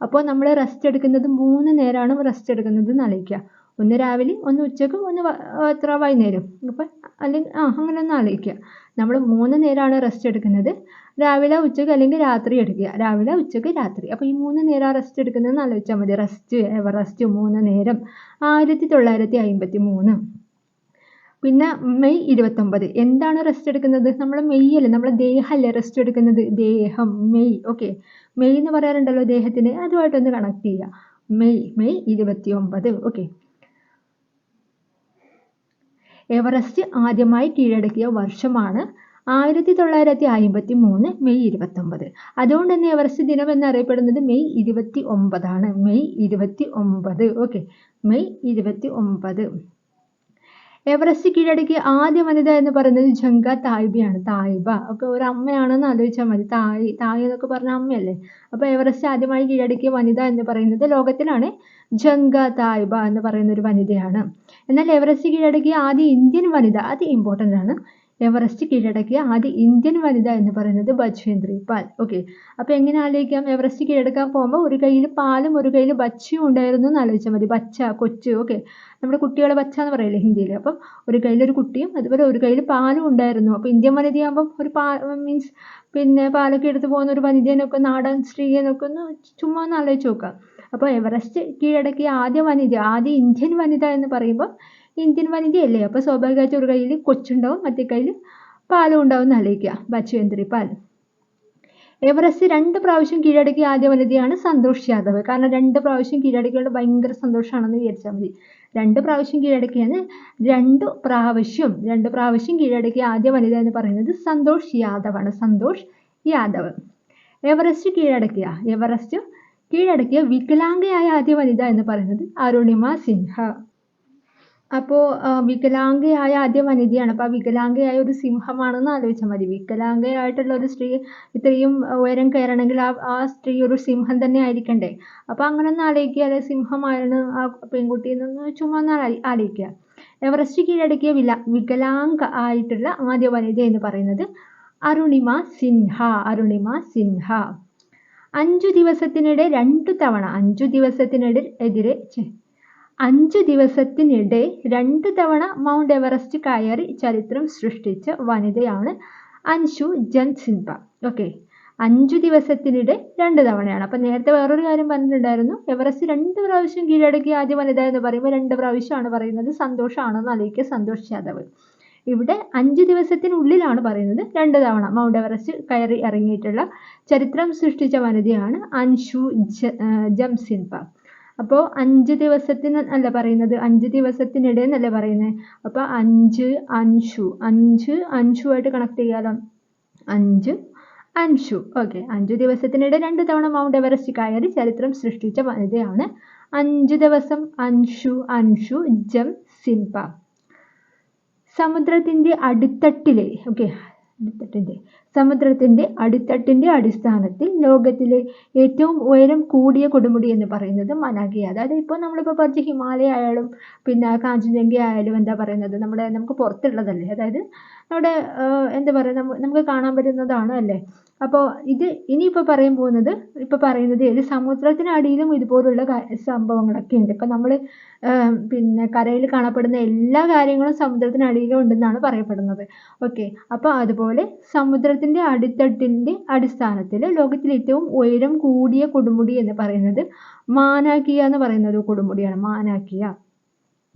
A: അപ്പോൾ നമ്മൾ റെസ്റ്റ് എടുക്കുന്നത് മൂന്ന് നേരമാണ് റെസ്റ്റ് എടുക്കുന്നത് എന്ന് ആലോചിക്കുക. ഒന്ന് രാവിലെ ഒന്ന് ഉച്ചയ്ക്ക് ഒന്ന് എത്ര വൈകുന്നേരം? അപ്പം അല്ലെങ്കിൽ ആ അങ്ങനെ ഒന്ന് ആലോചിക്കുക. നമ്മൾ മൂന്ന് നേരമാണ് റെസ്റ്റ് എടുക്കുന്നത്. രാവിലെ ഉച്ചയ്ക്ക് അല്ലെങ്കിൽ രാത്രി എടുക്കുക. രാവിലെ ഉച്ചയ്ക്ക് രാത്രി. അപ്പോൾ ഈ മൂന്ന് നേരം റെസ്റ്റ് എടുക്കുന്നതെന്ന് ആലോചിച്ചാൽ മതി. റെസ്റ്റ് എവറസ്റ്റ് മൂന്ന് നേരം. ആയിരത്തി തൊള്ളായിരത്തി അമ്പത്തി മൂന്ന് പിന്നെ മെയ് ഇരുപത്തൊമ്പത്. എന്താണ് റെസ്റ്റ് എടുക്കുന്നത്? നമ്മൾ മെയ് അല്ലേ? നമ്മളെ ദേഹമല്ലേ റെസ്റ്റ് എടുക്കുന്നത്? ദേഹം മെയ്. ഓക്കെ മെയ് എന്ന് പറയാറുണ്ടല്ലോ ദേഹത്തിന്. അതുമായിട്ടൊന്ന് കണക്ട് ചെയ്യുക. മെയ് മെയ് ഇരുപത്തി ഒമ്പത് ഓക്കെ എവറസ്റ്റ് ആദ്യമായി കീഴടക്കിയ വർഷമാണ് ആയിരത്തി തൊള്ളായിരത്തി അമ്പത്തി മൂന്ന് മെയ് ഇരുപത്തൊമ്പത്. അതുകൊണ്ട് തന്നെ എവറസ്റ്റ് ദിനം എന്നറിയപ്പെടുന്നത് മെയ് ഇരുപത്തി ഒമ്പതാണ് മെയ് ഇരുപത്തി ഒമ്പത് ഓക്കെ. മെയ് ഇരുപത്തി ഒമ്പത് എവറസ്റ്റ് കീഴടക്കിയ ആദ്യ വനിത എന്ന് പറയുന്നത് ജങ്ക തായ്ബയാണ്. തായ്ബ. ഒക്കെ ഒരു അമ്മയാണെന്ന് ആലോചിച്ചാൽ മതി. തായ് തായ് എന്നൊക്കെ പറഞ്ഞ അമ്മയല്ലേ? അപ്പോൾ എവറസ്റ്റ് ആദ്യമായി കീഴടക്കിയ വനിത എന്ന് പറയുന്നത് ലോകത്തിലാണ് ജങ്ക തായ്ബ എന്ന് പറയുന്ന ഒരു വനിതയാണ്. എന്നാൽ എവറസ്റ്റ് കീഴടക്കിയ ആദ്യ ഇന്ത്യൻ വനിത അത് ഇമ്പോർട്ടന്റ് ആണ്. എവറസ്റ്റ് കീഴടക്കിയ ആദ്യ ഇന്ത്യൻ വനിത എന്ന് പറയുന്നത് ബജ്വേന്ദ്രി പാൽ. ഓക്കെ അപ്പോൾ എങ്ങനെ ആലോചിക്കാം? എവറസ്റ്റ് കീഴടക്കാൻ പോകുമ്പോൾ ഒരു കയ്യിൽ പാലും ഒരു കയ്യിൽ ബച്ചയും ഉണ്ടായിരുന്നു എന്ന് ആലോചിച്ചാൽ മതി. ബച്ച കൊച്ച് ഓക്കെ നമ്മുടെ കുട്ടികളെ ബച്ച എന്ന് പറയില്ലേ ഹിന്ദിയിൽ അപ്പം ഒരു കയ്യിൽ ഒരു കുട്ടിയും അതുപോലെ ഒരു കയ്യിൽ പാലും ഉണ്ടായിരുന്നു. അപ്പോൾ ഇന്ത്യൻ വനിതയാകുമ്പം ഒരു പാ മീൻസ് പിന്നെ പാലൊക്കെ എടുത്ത് പോകുന്ന ഒരു വനിതേനൊക്കെ നാടൻ സ്ത്രീയെന്നൊക്കെ ഒന്ന് ചുമ്മാ ഒന്ന് ആലോചിച്ച് നോക്കാം. അപ്പോൾ എവറസ്റ്റ് കീഴടക്കിയ ആദ്യ വനിത ആദ്യ ഇന്ത്യൻ വനിത എന്ന് പറയുമ്പോൾ ഇന്ത്യൻ വനിതയല്ലേ അപ്പോൾ സ്വാഭാവികമായിട്ട് ഒരു കയ്യിൽ കൊച്ചുണ്ടാവും മറ്റേ കയ്യിൽ പാലും ഉണ്ടാവും എന്ന് ആലോചിക്കുക. ബച്ചുവേന്ദ്രി പാൽ. എവറസ്റ്റ് രണ്ട് പ്രാവശ്യം കീഴടക്കിയ ആദ്യ വനിതയാണ് സന്തോഷ് യാദവ്. കാരണം രണ്ട് പ്രാവശ്യം കീഴടക്കിയുള്ള ഭയങ്കര സന്തോഷമാണെന്ന് വിചാരിച്ചാൽ മതി. രണ്ട് പ്രാവശ്യം കീഴടക്കിയാണ് രണ്ട് പ്രാവശ്യം രണ്ട് പ്രാവശ്യം കീഴടക്കിയ ആദ്യ വനിത എന്ന് പറയുന്നത് സന്തോഷ് യാദവാണ്. സന്തോഷ് യാദവ്. എവറസ്റ്റ് കീഴടക്കിയ എവറസ്റ്റ് കീഴടക്കിയ വികലാംഗയായ ആദ്യ വനിത എന്ന് പറയുന്നത് അരുണിമ സിൻഹ. അപ്പോൾ വികലാംഗയായ ആദ്യ വനിതയാണ്. അപ്പോൾ ആ വികലാംഗയായ ഒരു സിംഹമാണെന്ന് ആലോചിച്ചാൽ മതി. വികലാംഗയായിട്ടുള്ള ഒരു സ്ത്രീ ഇത്രയും ഉയരം കയറണമെങ്കിൽ ആ ആ സ്ത്രീ ഒരു സിംഹം തന്നെ ആയിരിക്കണ്ടേ? അപ്പോൾ അങ്ങനെ ഒന്ന് ആലോചിക്കുക സിംഹമായിരുന്നു ആ പെൺകുട്ടി എന്നൊന്ന് ചുമ്മാ ഒന്ന് ആലോചിക്കുക. എവറസ്റ്റ് കീഴടക്കിയ വില വികലാംഗ ആയിട്ടുള്ള ആദ്യ വനിത എന്ന് പറയുന്നത് അരുണിമ സിൻഹ അരുണിമ സിൻഹ. അഞ്ചു ദിവസത്തിനിടെ രണ്ടു തവണ അഞ്ചു ദിവസത്തിനിടെ എതിരെ അഞ്ച് ദിവസത്തിനിടെ രണ്ട് തവണ മൗണ്ട് എവറസ്റ്റ് കയറി ചരിത്രം സൃഷ്ടിച്ച വനിതയാണ് അൻഷു ജൻസിൻപ. ഓക്കെ അഞ്ചു ദിവസത്തിനിടെ രണ്ട് തവണയാണ്. അപ്പം നേരത്തെ വേറൊരു കാര്യം പറഞ്ഞിട്ടുണ്ടായിരുന്നു. എവറസ്റ്റ് രണ്ട് പ്രാവശ്യം കീഴടക്കിയ ആദ്യ വനിത എന്ന് പറയുമ്പോൾ രണ്ട് പ്രാവശ്യമാണ് പറയുന്നത്. സന്തോഷമാണെന്ന് അറിയിക്കുക സന്തോഷ് യാദവ്. ഇവിടെ അഞ്ച് ദിവസത്തിനുള്ളിലാണ് പറയുന്നത്. രണ്ട് തവണ മൗണ്ട് എവറസ്റ്റ് കയറി ഇറങ്ങിയിട്ടുള്ള ചരിത്രം സൃഷ്ടിച്ച വനിതയാണ് അൻഷു ജംസിൻപ. അപ്പോൾ അഞ്ച് ദിവസത്തിന് അല്ല പറയുന്നത് അഞ്ച് ദിവസത്തിനിടെ എന്നല്ല പറയുന്നത് അപ്പോൾ അഞ്ച് അൻഷു അഞ്ച് അൻഷുമായിട്ട് കണക്ട് ചെയ്യാലോ? അഞ്ച് അൻഷു. ഓക്കെ അഞ്ച് ദിവസത്തിനിടെ രണ്ട് തവണ മൗണ്ട് എവറസ്റ്റ് കയറി ചരിത്രം സൃഷ്ടിച്ച വനിതയാണ്. അഞ്ച് ദിവസം അൻഷു അൻഷു ജം സിൻപ. സമുദ്രത്തിന്റെ അടിത്തട്ടിലെ ഓക്കെ അടിത്തട്ടിന്റെ സമുദ്രത്തിന്റെ അടിത്തട്ടിന്റെ അടിസ്ഥാനത്തിൽ ലോകത്തിലെ ഏറ്റവും ഉയരം കൂടിയ കൊടുമുടി എന്ന് പറയുന്നത് മനാഗി അതായത് ഇപ്പോൾ നമ്മളിപ്പോൾ പറഞ്ഞ ഹിമാലയ ആയാലും പിന്നെ കാഞ്ചൻജംഗ ആയാലും എന്താ പറയുന്നത്? നമ്മുടെ നമുക്ക് പുറത്തുള്ളതല്ലേ? അതായത് നമ്മുടെ എന്താ പറയുക നമുക്ക് കാണാൻ പറ്റുന്നതാണ് അല്ലേ? അപ്പോൾ ഇത് ഇനിയിപ്പോൾ പറയാൻ പോകുന്നത് ഇപ്പോൾ പറയുന്നത് ഏത് സമുദ്രത്തിനടിയിലും ഇതുപോലുള്ള സംഭവങ്ങളൊക്കെ ഉണ്ട്. ഇപ്പം നമ്മൾ പിന്നെ കരയിൽ കാണപ്പെടുന്ന എല്ലാ കാര്യങ്ങളും സമുദ്രത്തിനടിയിലും ഉണ്ടെന്നാണ് പറയപ്പെടുന്നത്. ഓക്കെ. അപ്പോൾ അതുപോലെ സമുദ്രത്തിന്റെ അടിത്തട്ടിന്റെ അടിസ്ഥാനത്തിൽ ലോകത്തിലെ ഏറ്റവും ഉയരം കൂടിയ കൊടുമുടി എന്ന് പറയുന്നത് മാനാക്കിയ എന്ന് പറയുന്ന ഒരു കൊടുമുടിയാണ് മാനാക്കിയ.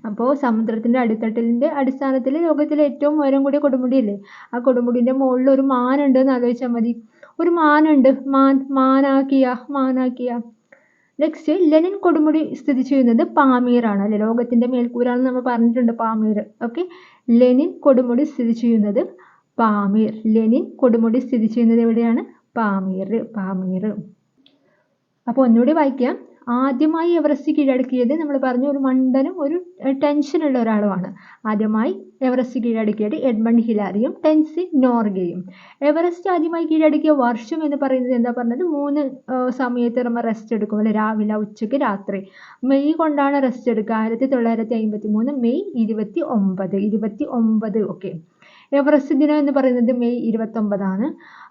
A: അപ്പോൾ സമുദ്രത്തിന്റെ അടിത്തട്ടിലിന്റെ അടിസ്ഥാനത്തിൽ ലോകത്തിലെ ഏറ്റവും ഉയരം കൂടിയ കൊടുമുടിയില്ലേ? ആ കൊടുമുടിന്റെ മുകളിൽ ഒരു മാനുണ്ട് എന്ന് ആലോചിച്ചാൽ മതി. ഒരു മാനുണ്ട്. മാൻ മാനാക്കിയ മാനാക്കിയ. നെക്സ്റ്റ് ലെനിൻ കൊടുമുടി സ്ഥിതി ചെയ്യുന്നത് പാമീറാണ് അല്ലെ? ലോകത്തിന്റെ മേൽക്കൂരാണെന്ന് നമ്മൾ പറഞ്ഞിട്ടുണ്ട് പാമീർ. ഓക്കെ ലെനിൻ കൊടുമുടി സ്ഥിതി ചെയ്യുന്നത് പാമീർ. ലെനിൻ കൊടുമുടി സ്ഥിതി ചെയ്യുന്നത് എവിടെയാണ്? Pamir Pamir. അപ്പോൾ ഒന്നുകൂടി വായിക്കാം. ആദ്യമായി എവറസ്റ്റ് കീഴടക്കിയത് നമ്മൾ പറഞ്ഞു ഒരു മണ്ടനും ഒരു ടെൻഷനുള്ള ഒരാളുമാണ്. ആദ്യമായി എവറസ്റ്റ് കീഴടക്കിയത് എഡ്മണ്ട് ഹിലാരിയും ടെൻസി നോർഗയും. എവറസ്റ്റ് ആദ്യമായി കീഴടക്കിയ വർഷം എന്ന് പറയുന്നത് എന്താ പറഞ്ഞത്? മൂന്ന് സമയത്ത് നമ്മൾ റെസ്റ്റ് എടുക്കും. അല്ലെ രാവിലെ ഉച്ചയ്ക്ക് രാത്രി. മെയ് കൊണ്ടാണ് റെസ്റ്റ് എടുക്കുക. ആയിരത്തി തൊള്ളായിരത്തി അമ്പത്തി മൂന്ന് മെയ് ഇരുപത്തി ഒമ്പത്. ഇരുപത്തി ഒമ്പത് ഓക്കെ എവറസ്റ്റ് ദിനം എന്ന് പറയുന്നത് മെയ് ഇരുപത്തൊമ്പതാണ്.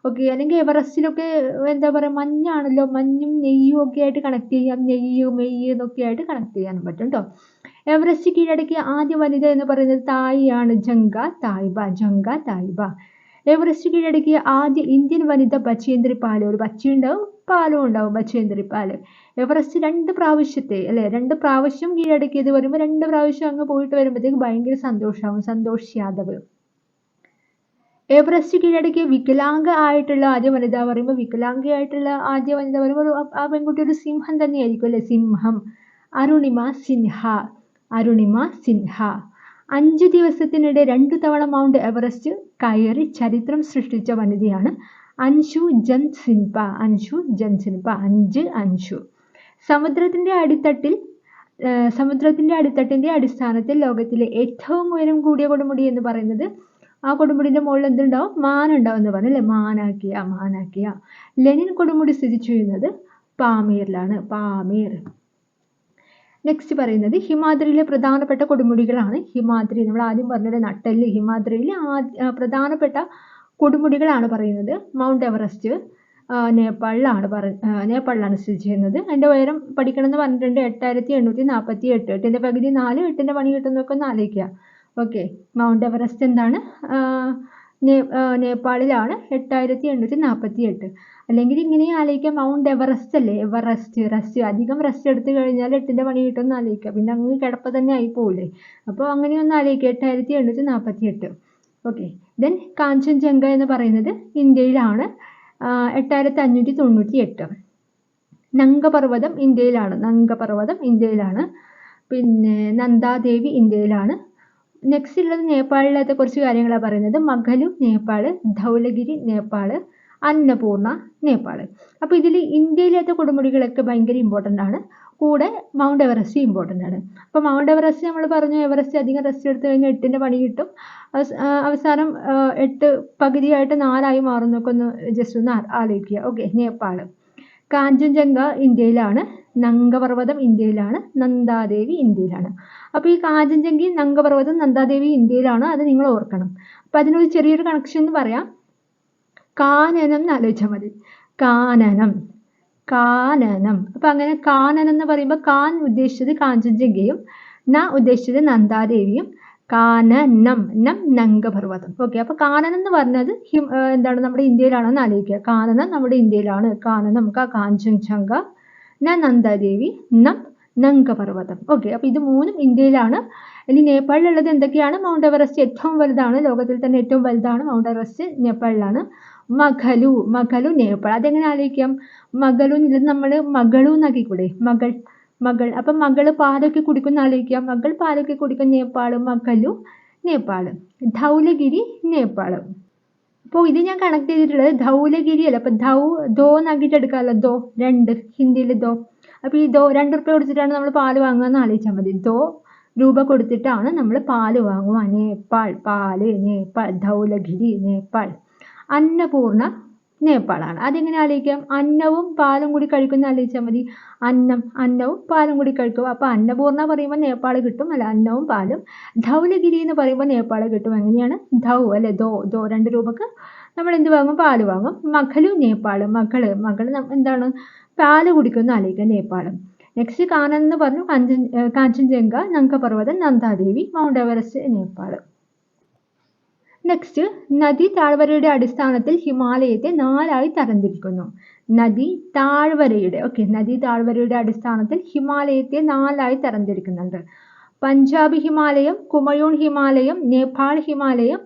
A: ഓക്കെ അല്ലെങ്കിൽ എവറസ്റ്റിലൊക്കെ എന്താ പറയുക മഞ്ഞാണല്ലോ മഞ്ഞും നെയ്യും ഒക്കെ ആയിട്ട് കണക്ട് ചെയ്യാം. നെയ്യ് മെയ്യ് എന്നൊക്കെ ആയിട്ട് കണക്ട് ചെയ്യാൻ പറ്റും കേട്ടോ എവറസ്റ്റ് കീഴടക്കിയ ആദ്യ വനിത എന്ന് പറയുന്നത് തായിയാണ്. Junko Tabei Junko Tabei. Everest കീഴടക്കിയ ആദ്യ ഇന്ത്യൻ വനിത ബച്ചേന്ദ്രി പാൽ. ഒരു ബച്ചയുണ്ടാവും പാലും ഉണ്ടാവും ബച്ചേന്ദ്രി പാൽ. എവറസ്റ്റ് രണ്ട് പ്രാവശ്യത്തെ അല്ലേ രണ്ട് പ്രാവശ്യം കീഴടക്കിയത് വരുമ്പോൾ രണ്ട് പ്രാവശ്യം അങ്ങ് പോയിട്ട് വരുമ്പോഴത്തേക്ക് ഭയങ്കര സന്തോഷമാവും സന്തോഷ് യാദവ്. എവറസ്റ്റ് കീഴടക്കിയ വികലാംഗ ആയിട്ടുള്ള ആദ്യ വനിത പറയുമ്പോൾ വികലാംഗയായിട്ടുള്ള ആദ്യ വനിത പറയുമ്പോൾ ആ പെൺകുട്ടി ഒരു സിംഹം തന്നെയായിരിക്കും അല്ലേ? സിംഹം. അരുണിമ സിൻഹ. അരുണിമ സിൻഹ. അഞ്ച് ദിവസത്തിനിടെ രണ്ടു തവണ മൗണ്ട് എവറസ്റ്റ് കയറി ചരിത്രം സൃഷ്ടിച്ച വനിതയാണ് അൻഷു ജൻസിൻപ. അൻഷു ജൻസിൻപ. അഞ്ച് അൻഷു. സമുദ്രത്തിന്റെ അടിത്തട്ടിൽ സമുദ്രത്തിന്റെ അടിത്തട്ടിന്റെ അടിസ്ഥാനത്തിൽ ലോകത്തിലെ ഏറ്റവും ഉയരം കൂടിയ കൊടുമുടി എന്ന് പറയുന്നത് ആ കൊടുമുടിന്റെ മുകളിൽ എന്തുണ്ടാവും? മാനുണ്ടാവും എന്ന് പറഞ്ഞല്ലേ? മാനാക്കിയ മാനാക്കിയ. ലെനിൻ കൊടുമുടി സ്ഥിതി ചെയ്യുന്നത് പാമീറിലാണ്. പാമീർ. നെക്സ്റ്റ് പറയുന്നത് ഹിമാദ്രിയിലെ പ്രധാനപ്പെട്ട കൊടുമുടികളാണ്. ഹിമാദ്രി നമ്മൾ ആദ്യം പറഞ്ഞത് നട്ടെല്ല്. ഹിമാദ്രിയിലെ പ്രധാനപ്പെട്ട കൊടുമുടികളാണ് പറയുന്നത്. മൗണ്ട് എവറസ്റ്റ് നേപ്പാളിലാണ് പറ നേപ്പാളിലാണ് സ്ഥിതി ചെയ്യുന്നത്. അതിന്റെ ഉയരം പഠിക്കണം എന്ന് പറഞ്ഞിട്ടുണ്ട് എട്ടായിരത്തി എണ്ണൂറ്റി നാൽപ്പത്തി എട്ട് എട്ടിന്റെ പകുതി നാല് എട്ടിന്റെ പണി കിട്ടുന്നതൊക്കെ ഒന്ന് ആലോചിക്കുക. ഓക്കെ. മൗണ്ട് എവറസ്റ്റ് എന്താണ്? നേപ്പാളിലാണ് എട്ടായിരത്തി എണ്ണൂറ്റി നാൽപ്പത്തി എട്ട് അല്ലെങ്കിൽ ഇങ്ങനെ ആലോചിക്കാം മൗണ്ട് എവറസ്റ്റ് അല്ലേ? Everest rest. അധികം റെസ്റ്റ് എടുത്ത് കഴിഞ്ഞാൽ എട്ടിന്റെ പണി കിട്ടുമെന്ന് ആലോചിക്കാം. പിന്നെ അങ്ങ് കിടപ്പ് തന്നെ ആയി പോകില്ലേ അപ്പോൾ അങ്ങനെയൊന്ന് ആലോചിക്കുക എട്ടായിരത്തി എണ്ണൂറ്റി നാൽപ്പത്തി എട്ട് ഓക്കെ. ദെൻ കാഞ്ചൻജംഗ എന്ന് പറയുന്നത് ഇന്ത്യയിലാണ്. എട്ടായിരത്തി അഞ്ഞൂറ്റി തൊണ്ണൂറ്റി എട്ട് നങ്കപർവതം ഇന്ത്യയിലാണ്. നങ്കപർവതം ഇന്ത്യയിലാണ്. പിന്നെ നന്ദാദേവി ഇന്ത്യയിലാണ്. നെക്സ്റ്റ് ഉള്ളത് നേപ്പാളിലത്തെ കുറച്ച് കാര്യങ്ങളാണ് പറയുന്നത്. മഗലു നേപ്പാൾ ധൗലഗിരി നേപ്പാൾ അന്നപൂർണ നേപ്പാൾ അപ്പോൾ ഇതിൽ ഇന്ത്യയിലത്തെ കൊടുമുടികളൊക്കെ ഭയങ്കര ഇമ്പോർട്ടന്റ് ആണ്. കൂടെ മൗണ്ട് എവറസ്റ്റ് ഇമ്പോർട്ടന്റ് ആണ്. അപ്പോൾ മൗണ്ട് എവറസ്റ്റ് നമ്മൾ പറഞ്ഞു എവറസ്റ്റ് അധികം റെസ്റ്റ് എടുത്തു കഴിഞ്ഞാൽ എട്ടിന്റെ പണി കിട്ടും. അവസാനം എട്ട് പകുതിയായിട്ട് നാലായി മാറുന്നൊക്കെ ഒന്ന് ജസ്റ്റ് ഒന്ന് ആലോചിക്കുക. ഓക്കെ നേപ്പാൾ കാഞ്ചൻജംഗ ഇന്ത്യയിലാണ്. നങ്കപർവതം ഇന്ത്യയിലാണ് നന്ദാദേവി ഇന്ത്യയിലാണ്. അപ്പോൾ ഈ കാഞ്ചൻജംഗി നങ്കപർവതം നന്ദാദേവി ഇന്ത്യയിലാണ്? അത് നിങ്ങൾ ഓർക്കണം. അപ്പൊ അതിനൊരു ചെറിയൊരു കണക്ഷൻ എന്ന് പറയാം. കാനനം എന്ന് ആലോചിച്ചാൽ മതി. കാനനം. കാനനം. അപ്പം അങ്ങനെ കാനനം എന്ന് പറയുമ്പോൾ കാൻ ഉദ്ദേശിച്ചത് കാഞ്ചൻജംഗയും ന ഉദ്ദേശിച്ചത് നന്ദാദേവിയും കാനനം നം നങ്കപർവതം ഓക്കെ അപ്പോൾ കാനനം എന്ന് പറഞ്ഞത് എന്താണ് നമ്മുടെ ഇന്ത്യയിലാണെന്ന് ആലോചിക്കുക. കാനനം നമ്മുടെ ഇന്ത്യയിലാണ്. കാനനം ക കാഞ്ചൻജംഗ ന നന്ദാദേവി നം നങ്കപർവതം ഓക്കെ അപ്പോൾ ഇത് മൂന്നും ഇന്ത്യയിലാണ്. ഇനി നേപ്പാളിലുള്ളത് എന്തൊക്കെയാണ്? മൗണ്ട് എവറസ്റ്റ് ഏറ്റവും വലുതാണ്. ലോകത്തിൽ തന്നെ ഏറ്റവും വലുതാണ് മൗണ്ട് എവറസ്റ്റ് നേപ്പാളിലാണ്. മഗലു മഗലു നേപ്പാൾ. അതെങ്ങനെ ആലോചിക്കാം? മകളു എന്നുള്ളത് നമ്മൾ മകളു എന്നാക്കി കൂടെ. മകൾ മകൾ. അപ്പം മകൾ പാലൊക്കെ കുടിക്കുന്ന ആലോചിക്കാം. മകൾ പാലൊക്കെ കുടിക്കുന്ന നേപ്പാൾ മഗലു നേപ്പാൾ ധൗലഗിരി നേപ്പാൾ അപ്പോൾ ഇത് ഞാൻ കണക്ട് ചെയ്തിട്ടുള്ളത് ധൗലഗിരി അല്ല അപ്പം ധൗ ദോ എന്നാക്കിയിട്ട് എടുക്കാമല്ലോ. ദോ രണ്ട് ഹിന്ദിയിൽ ദോ അപ്പോൾ ഈ ദോ രണ്ട് റുപ്യ കൊടുത്തിട്ടാണ് നമ്മൾ പാൽ വാങ്ങുക എന്ന് ആലോചിച്ചാൽ മതി. ദോ രൂപ കൊടുത്തിട്ടാണ് നമ്മൾ പാൽ വാങ്ങുക. നേപ്പാൾ പാൽ നേപ്പാൾ ധൗലഗിരി നേപ്പാൾ. അന്നപൂർണ നേപ്പാളാണ്. അതെങ്ങനെ ആലോചിക്കാം? അന്നവും പാലും കൂടി കഴിക്കുന്ന ആലോചിച്ചാൽ മതി. അന്നം അന്നവും പാലും കൂടി കഴിക്കും അപ്പോൾ അന്നപൂർണ പറയുമ്പോൾ നേപ്പാൾ കിട്ടും. അല്ല അന്നവും പാലും. ധൗലഗിരി എന്ന് പറയുമ്പോൾ നേപ്പാൾ കിട്ടും. എങ്ങനെയാണ്? ധൗ അല്ലെ? ദോ ദോ രണ്ട് രൂപക്ക്. നമ്മൾ എന്ത് വാങ്ങും? പാൽ വാങ്ങും. മകളു നേപ്പാൾ മകൾ മകൾ എന്താണ്? പാൽ കുടിക്കുന്ന ആലോചിക്കുക നേപ്പാളും. നെക്സ്റ്റ് കാനൻ എന്ന് പറഞ്ഞു. Kanchan Kanchenjunga നങ്കപർവതം Nandadevi Mount Everest Nepal next നദി താഴ്വരയുടെ അടിസ്ഥാനത്തിൽ ഹിമാലയത്തെ നാലായി തരംതിരിക്കുന്നു. നദി താഴ്വരയുടെ ഓക്കെ നദി താഴ്വരയുടെ അടിസ്ഥാനത്തിൽ ഹിമാലയത്തെ നാലായി തരംതിരിക്കുന്നുണ്ട്. പഞ്ചാബ് ഹിമാലയം കുമയൂൺ ഹിമാലയം നേപ്പാൾ ഹിമാലയം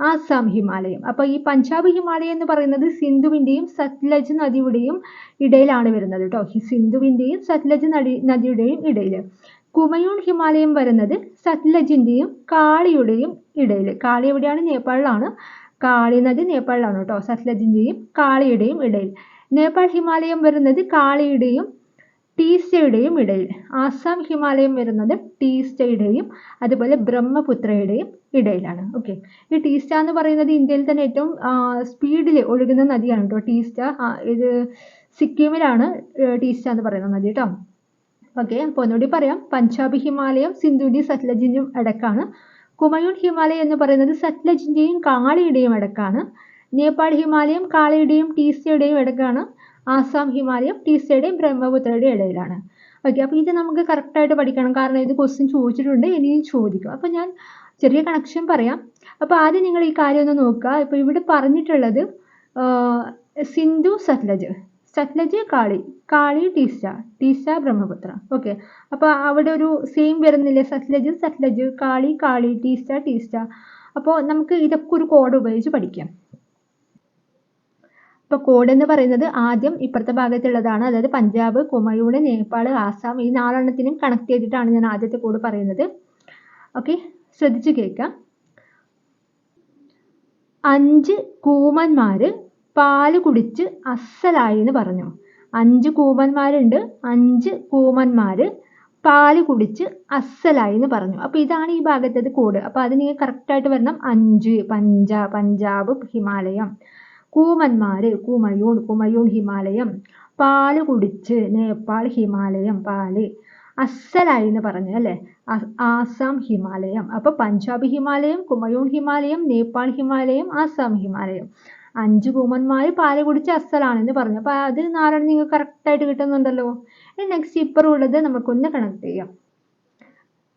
A: ആസാം ഹിമാലയം. അപ്പോൾ ഈ പഞ്ചാബ് ഹിമാലയം എന്ന് പറയുന്നത് സിന്ധുവിന്റെയും സത്ലജ് നദിയുടെയും ഇടയിലാണ് വരുന്നത് കേട്ടോ. സിന്ധുവിന്റെയും സത്ലജ് നദി നദിയുടെയും ഇടയിൽ കുമയൂൺ ഹിമാലയം വരുന്നത് സത്ലജിന്റെയും കാളിയുടെയും ഇടയിൽ. കാളി എവിടെയാണ്? നേപ്പാളിലാണ്. കാളി നദി നേപ്പാളിലാണ് കേട്ടോ. സത്ലജിന്റെയും കാളിയുടെയും ഇടയിൽ. നേപ്പാൾ ഹിമാലയം വരുന്നത് കാളിയുടെയും ടീസ്റ്റയുടെയും ഇടയിൽ. ആസാം ഹിമാലയം വരുന്നത് ടീസ്റ്റയുടെയും അതുപോലെ ബ്രഹ്മപുത്രയുടെയും ഇടയിലാണ്. ഓക്കെ ഈ ടീസ്റ്റ എന്ന് പറയുന്നത് ഇന്ത്യയിൽ തന്നെ ഏറ്റവും സ്പീഡിൽ ഒഴുകുന്ന നദിയാണ് കേട്ടോ. ടീസ്റ്റ ഇത് സിക്കിമിലാണ് ടീസ്റ്റ എന്ന് പറയുന്ന നദി കേട്ടോ. ഓക്കെ അപ്പോൾ ഒന്നുകൂടി പറയാം. പഞ്ചാബ് ഹിമാലയം സിന്ധുവിന്റെയും സത്ലജിന്റെയും ഇടക്കാണ് കുമയൂൺ ഹിമാലയം എന്ന് പറയുന്നത് സത്ലജിന്റെയും കാളിയുടെയും ഇടക്കാണ് നേപ്പാൾ ഹിമാലയം കാളിയുടെയും ടീസയുടെയും ഇടക്കാണ് ആസാം ഹിമാലയം ടീസയുടെയും ബ്രഹ്മപുത്രയുടെയും ഇടയിലാണ്. ഓക്കെ അപ്പോൾ ഇത് നമുക്ക് കറക്റ്റായിട്ട് പഠിക്കണം. കാരണം ഇത് ക്വസ്റ്റ്യൻ ചോദിച്ചിട്ടുണ്ട് ഇനിയും ചോദിക്കും. അപ്പോൾ ഞാൻ ചെറിയ കണക്ഷൻ പറയാം. അപ്പോൾ ആദ്യം നിങ്ങൾ ഈ കാര്യം ഒന്ന് നോക്കുക. ഇപ്പൊ ഇവിടെ പറഞ്ഞിട്ടുള്ളത് സിന്ധു സത്ലജ് സത്ലജ് കാളി കാളി ടീസ്റ്റ ടീസ്റ്റ ബ്രഹ്മപുത്ര. ഓക്കെ അപ്പോൾ അവിടെ ഒരു സെയിം വരുന്നില്ലേ? സത്ലജ് സത്ലജ് കാളി കാളി ടീസ്റ്റ ടീസ്റ്റ അപ്പോൾ നമുക്ക് ഇതൊക്കെ ഒരു കോഡ് ഉപയോഗിച്ച് പഠിക്കാം. ഇപ്പോൾ കോഡ് എന്ന് പറയുന്നത് ആദ്യം ഇപ്പുറത്തെ ഭാഗത്തുള്ളതാണ്. അതായത് പഞ്ചാബ് കുമയൂണ് നേപ്പാൾ ആസാം ഈ നാലെണ്ണത്തിനും കണക്ട് ചെയ്തിട്ടാണ് ഞാൻ ആദ്യത്തെ കോഡ് പറയുന്നത്. ഓക്കെ ശ്രദ്ധിച്ചു കേൾക്കാം. അഞ്ച് കൂമന്മാര് പാൽ കുടിച്ച് അസ്സലായി എന്ന് പറഞ്ഞു. അഞ്ച് കൂമന്മാരുണ്ട് അഞ്ച് കൂമന്മാര് പാൽ കുടിച്ച് അസ്സലായി എന്ന് പറഞ്ഞു. അപ്പോൾ ഇതാണ് ഈ ഭാഗത്തത് കോഡ് അപ്പോൾ അത് നിങ്ങൾ കറക്റ്റായിട്ട് വരണം. അഞ്ച് പഞ്ച പഞ്ചാബ് ഹിമാലയം. കൂമന്മാര് കുമയൂൺ കുമയൂൺ ഹിമാലയം. പാൽ കുടിച്ച് നേപ്പാൾ ഹിമാലയം പാൽ. അസ്സലായി എന്ന് പറഞ്ഞു അല്ലേ? ആസാം ഹിമാലയം. അപ്പോൾ പഞ്ചാബ് ഹിമാലയം കുമയൂൺ ഹിമാലയം നേപ്പാൾ ഹിമാലയം ആസാം ഹിമാലയം. അഞ്ച് കൂമന്മാർ പാൽ കുടിച്ച് അസ്സലാണെന്ന് പറഞ്ഞു. അപ്പോൾ അത് നാലെണ്ണം നിങ്ങൾക്ക് കറക്റ്റായിട്ട് കിട്ടുന്നുണ്ടല്ലോ. ഇനി നെക്സ്റ്റ് ഉള്ളത് നമുക്കൊന്ന് കണക്ട് ചെയ്യാം.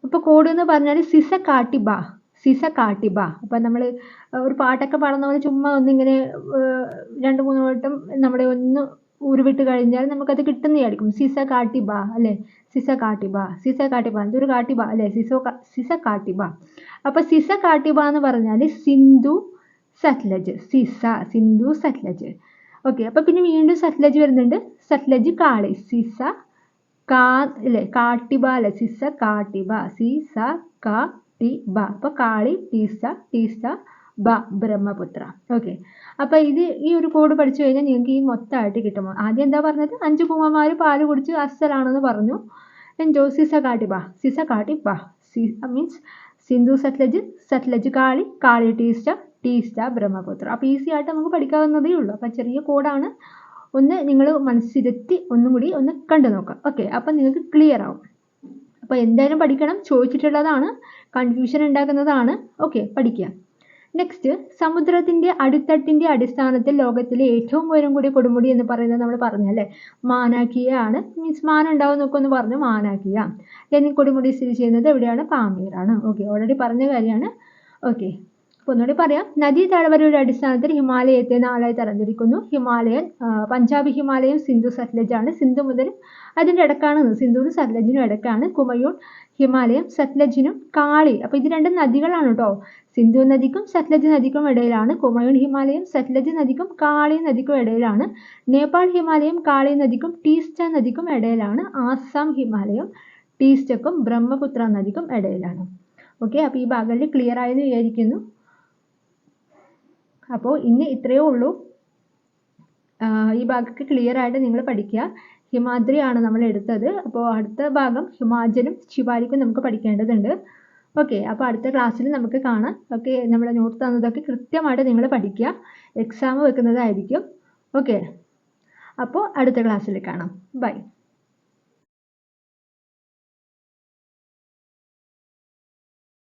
A: ഇപ്പോൾ കോഡ് എന്ന് പറഞ്ഞാൽ സിസ കാട്ടി ബാ സിസ കാട്ടി ബാ. അപ്പോൾ നമ്മൾ ഒരു പാട്ടൊക്കെ പാടുന്ന പോലെ ചുമ്മാ ഒന്നിങ്ങനെ രണ്ട് മൂന്ന് വട്ടം നമ്മുടെ ഒന്ന് ഉരുവിട്ട് കഴിഞ്ഞാൽ നമുക്കത് കിട്ടുന്നതായിരിക്കും. സിസ കാട്ടി ബാ അല്ലേ? സിസ കാട്ടി ബാ സിസ കാട്ടി ബാ. എന്തൊരു കാട്ടി ബാ അല്ലേ? സിസോ സിസ കാട്ടി ബാ. അപ്പോൾ സിസ കാട്ടി ബാ എന്ന് പറഞ്ഞാൽ സിന്ധു സത്ലജ് സിസ സിന്ധു സത്ലജ് ഓക്കെ അപ്പോൾ പിന്നെ വീണ്ടും സത്ലജ് വരുന്നുണ്ട്. സത്ലജ് കാളി സിസ കാ അല്ലേ കാട്ടിബ സിസ കാട്ടിബ സിസ കാ ടി ബ അപ്പോൾ കാളി ടീസ ടീസ ബ ബ്രഹ്മപുത്ര. ഓക്കെ അപ്പോൾ ഇത് ഈ ഒരു കോഡ് പഠിച്ചു കഴിഞ്ഞാൽ നിങ്ങൾക്ക് ഈ മൊത്തമായിട്ട് കിട്ടുമോ ആദ്യം എന്താ പറഞ്ഞത്? അഞ്ച് പൂമന്മാർ പാൽ കുടിച്ച് അസ്സലാണെന്ന് പറഞ്ഞു. എൻജോ സിസ കാട്ടി ബ സിസ കാട്ടി ബ സി മീൻസ് സിന്ധു സത്ലജ് സത്ലജ് കാളി കാളി ടീസ്റ്റ ടീസ്റ്റ ബ്രഹ്മപുത്ര. അപ്പോൾ ഈസി ആയിട്ട് നമുക്ക് പഠിക്കാവുന്നതേ ഉള്ളൂ. അപ്പോൾ ചെറിയ കോഡാണ്. ഒന്ന് നിങ്ങൾ മനസ്സിരുത്തി ഒന്നും കൂടി ഒന്ന് കണ്ടു നോക്കാം ഓക്കെ അപ്പം നിങ്ങൾക്ക് ക്ലിയർ ആവും. അപ്പോൾ എന്തായാലും പഠിക്കണം. ചോദിച്ചിട്ടുള്ളതാണ്. കൺഫ്യൂഷൻ ഉണ്ടാക്കുന്നതാണ്. ഓക്കെ പഠിക്കുക. നെക്സ്റ്റ് സമുദ്രത്തിന്റെ അടിത്തട്ടിന്റെ അടിസ്ഥാനത്തിൽ ലോകത്തിലെ ഏറ്റവും ഉയരം കൂടിയ കൊടുമുടി എന്ന് പറയുന്നത് നമ്മൾ പറഞ്ഞല്ലേ മാനാക്കിയ ആണ്. മീൻസ് മാൻ ഉണ്ടാവും എന്നൊക്കെ ഒന്ന് പറഞ്ഞു മാനാക്കിയ എന്നീ കൊടുമുടി സ്ഥിതി ചെയ്യുന്നത് എവിടെയാണ്? പാമീറാണ് ഓക്കെ ഓൾറെഡി പറഞ്ഞ കാര്യമാണ്. ഓക്കെ അപ്പോൾ ഒന്നുകൂടി പറയാം. നദീ താഴ്വരയുടെ അടിസ്ഥാനത്തിൽ ഹിമാലയത്തെ നാലായി തരംതിരിക്കുന്നു. ഹിമാലയൻ പഞ്ചാബ് ഹിമാലയം സിന്ധു സത്ലജാണ് സിന്ധു മുതൽ അതിന്റെ ഇടക്കാണ് സിന്ധുവിനും സത്ലജിനും ഇടക്കാണ് കുമയൂൺ ഹിമാലയം സത്ലജിനും കാളി. അപ്പോൾ ഇത് രണ്ട് നദികളാണ് കേട്ടോ സിന്ധു നദിക്കും സത്ലജ് നദിക്കും ഇടയിലാണ് കുമയൂൺ ഹിമാലയം സത്ലജ് നദിക്കും കാളി നദിക്കും ഇടയിലാണ് നേപ്പാൾ ഹിമാലയം കാളി നദിക്കും ടീസ്റ്റ നദിക്കും ഇടയിലാണ് ആസാം ഹിമാലയം ടീസ്റ്റക്കും ബ്രഹ്മപുത്ര നദിക്കും ഇടയിലാണ്. ഓക്കെ അപ്പോൾ ഈ ഭാഗങ്ങളിൽ ക്ലിയർ ആയെന്ന് വിചാരിക്കുന്നു. അപ്പോൾ ഇന്ന് ഇത്രയേ ഉള്ളൂ. ഈ ഭാഗമൊക്കെ ക്ലിയർ ആയിട്ട് നിങ്ങൾ പഠിക്കുക. ഹിമാദ്രിയാണ് നമ്മൾ എടുത്തത്. അപ്പോൾ അടുത്ത ഭാഗം ഹിമാചലും ശിവാലിക്കും നമുക്ക് പഠിക്കേണ്ടതുണ്ട്. ഓക്കെ അപ്പോൾ അടുത്ത ക്ലാസ്സിൽ നമുക്ക് കാണാം. ഓക്കെ നമ്മുടെ നോട്ട് തന്നതൊക്കെ കൃത്യമായിട്ട് നിങ്ങൾ പഠിക്കുക. എക്സാം വെക്കുന്നതായിരിക്കും. ഓക്കെ അപ്പോൾ അടുത്ത ക്ലാസ്സിൽ കാണാം. ബൈ